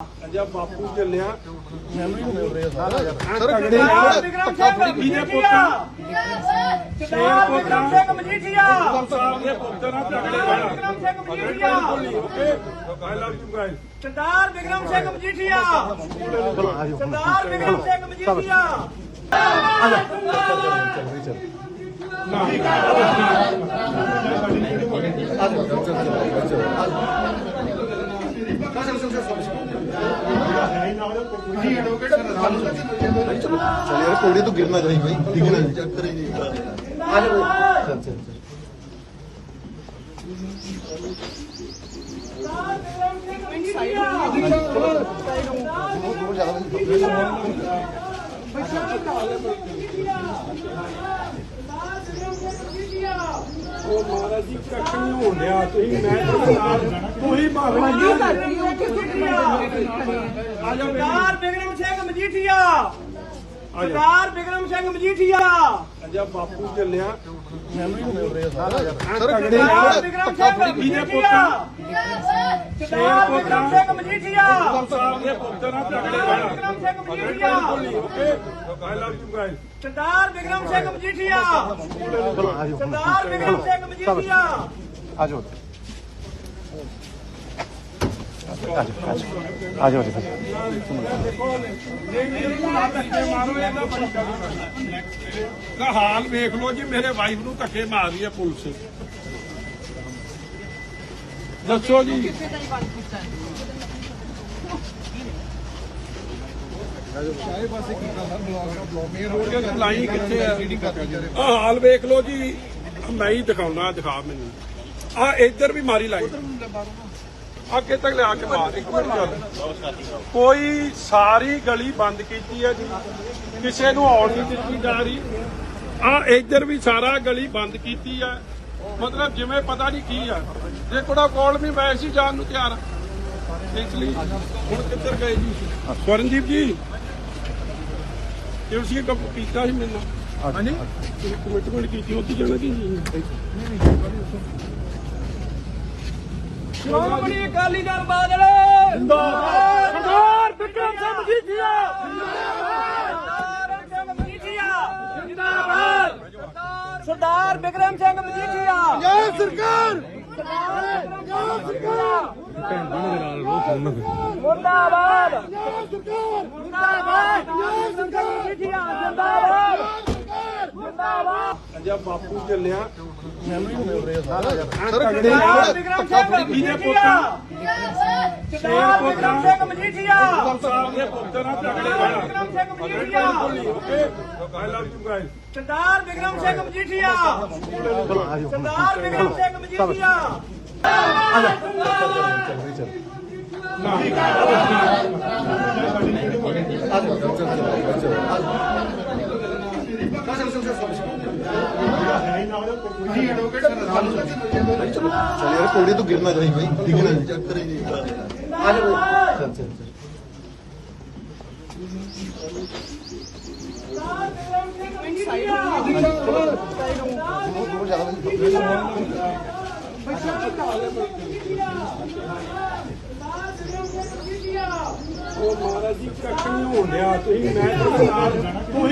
ਅਜਾ ਬਾਪੂ ਚੱਲਿਆ ਸਰਦਾਰ ਵਿਕਰਮ ਸਿੰਘ ਮਜੀਠੀਆ ਸਰਦਾਰ ਵਿਕਰਮ ਸਿੰਘ ਮਜੀਠੀਆ ਸਾਹਿਬ ਦੇ ਪੁੱਤਰ ਆ ਤਗੜੇ Sardar Vikram Singh Majithia okay I love you guys Sardar Vikram Singh Majithia Sardar Vikram Singh Majithia ਨਹੀਂ ਐਡਵੋਕੇਟ ਸਾਨੂੰ ਤਾਂ ਚਲ ਯਾਰ ਕੋੜੀ ਤੋਂ ਗਿਰਨਾ ਚਾਹੀ ਭਾਈ ਠੀਕ ਹੈ ਚੱਕਰ ਹੀ ਨਹੀਂ ਆ ਜਾ ਚੱਲ ਚੱਲ ਬਹੁਤ ਬਹੁਤ ਜ਼ਿਆਦਾ ਬਈ ਸਾਹਿਬ ਜੀ ਕੱਖ ਨਹੀਂ ਹੋਣ ਡਿਆ ਤੁਸੀਂ ਮੈਂ ਤੁਹਾਡੇ ਨਾਲ ਤੁਸੀਂ ਭਾਵੇਂ ਜੀ ਸਿੰਘ ਮਜੀਠੀਆ ਸਰਦਾਰ ਵਿਕਰਮ ਸਿੰਘ ਮਜੀਠੀਆ। ਅਜਾ ਬਾਪੂ ਚੱਲਿਆ। ਸਰਦਾਰ ਵਿਕਰਮ ਸਿੰਘ ਮਜੀਠੀਆ। ਸਰਦਾਰ ਵਿਕਰਮ ਸਿੰਘ ਮਜੀਠੀਆ। ਸਾਹਿਬ ਦੇ ਪੁੱਤਰ ਆ ਤਗੜੇ Vikram Singh Majithia. Okay I love you guys Sardar Vikram Singh Majithia. Sardar Vikram Singh Majithia. आ ਹਾਲ ਵੇਖ ਲਓ ਜੀ, ਮੇਰੇ ਵਾਈਫ ਨੂੰ ਧੱਕੇ ਮਾਰ ਰਹੀ ਹੈ ਪੁਲਿਸ। ਦੱਸੋ ਜੀ। ਹਾਲ ਵੇਖ ਲਓ ਜੀ। ਮੈਂ ਹੀ ਦਿਖਾਉਣਾ, ਦਿਖਾ ਮੈਨੂੰ। ਆ ਇੱਧਰ ਵੀ ਮਾਰੀ ਲਾਈ ਅੱਗੇ ਤੱਕ ਲਿਆ ਕੇ ਮਾਰ ਇੱਕ ਮਿੰਟ ਚੱਲ। ਕੋਈ ਸਾਰੀ ਗਲੀ ਬੰਦ ਕੀਤੀ ਹੈ ਜੀ। ਕਿਸੇ ਨੂੰ ਆਉਣ ਨਹੀਂ ਦਿੱਤੀ ਜਾ ਰਹੀ। ਆ ਇੱਧਰ ਵੀ ਸਾਰਾ ਗਲੀ ਬੰਦ ਕੀਤੀ ਹੈ। ਮਤਲਬ ਜਿਵੇਂ ਪਤਾ ਨਹੀਂ ਕੀ ਆ। ਜੇ ਕੋੜਾ ਕੋਲ ਵੀ ਮੈਂ ਸੀ ਜਾਣ ਨੂੰ ਤਿਆਰ। ਇਸ ਲਈ ਹੁਣ ਕਿੱਧਰ ਗਏ ਜੀ? ਸਵਰਨਜੀਤ ਜੀ ਤੁਸੀਂ ਕੰਮ ਕੀਤਾ ਸੀ ਮੈਨੂੰ? ਹਾਂਜੀ। ਕਮਿਟਮੈਂਟ ਕੀਤੀ ਉੱਥੇ ਜਾਣਾ ਕੀ ਸ਼੍ਰੋਮਣੀ ਅਕਾਲੀ ਦਲ ਬਾਦਲ! ਜਿੰਦਾਬਾਦ! ਸਰਦਾਰ ਵਿਕਰਮ ਸਿੰਘ ਮਜੀਠੀਆ! ਜਿੰਦਾਬਾਦ ਸਰਦਾਰ ਵਿਕਰਮ ਸਿੰਘ ਮਜੀਠੀਆ! ਜਿੰਦਾਬਾਦ! ਸਰਦਾਰ ਵਿਕਰਮ ਸਿੰਘ ਮਜੀਠੀਆ! ਜੈ ਸਰਕਾਰ! ਮੁਰਦਾਬਾਦ! ਜੈ ਸਰਕਾਰ! ਮੁਰਦਾਬਾਦ! ਜੈ ਸਰਕਾਰ! ਮਜੀਠੀਆ ਜਿੰਦਾਬਾਦ! ਜਿੰਦਾਬਾਦ ਅਜਾ ਬਾਪੂ ਚੱਲਿਆ ਸਰਦਾਰ ਵਿਕਰਮ ਸਿੰਘ ਮਜੀਠੀਆ ਸਰਦਾਰ ਵਿਕਰਮ ਸਿੰਘ ਮਜੀਠੀਆ ਸਾਹਿਬ ਦੇ ਪੁੱਤਰ ਆ ਤਗੜੇ Vikram Singh Majithia okay I love you guys Sardar Vikram Singh Majithia Sardar Vikram Singh Majithia चल यार कोड़ी तो गिरना चाहिए भाई दिखना नहीं चक्कर ही नहीं आ जा भाई चल चल चल बहुत ज्यादा ਉਹ ਮਹਾਰਾਜ ਜੀ ਕੱਖ ਨਹੀਂ ਹੋਣ ਡਿਆ ਤੁਸੀਂ ਮੈਂ ਤੁਹਾਡੇ ਨਾਲ ਤੁਸੀਂ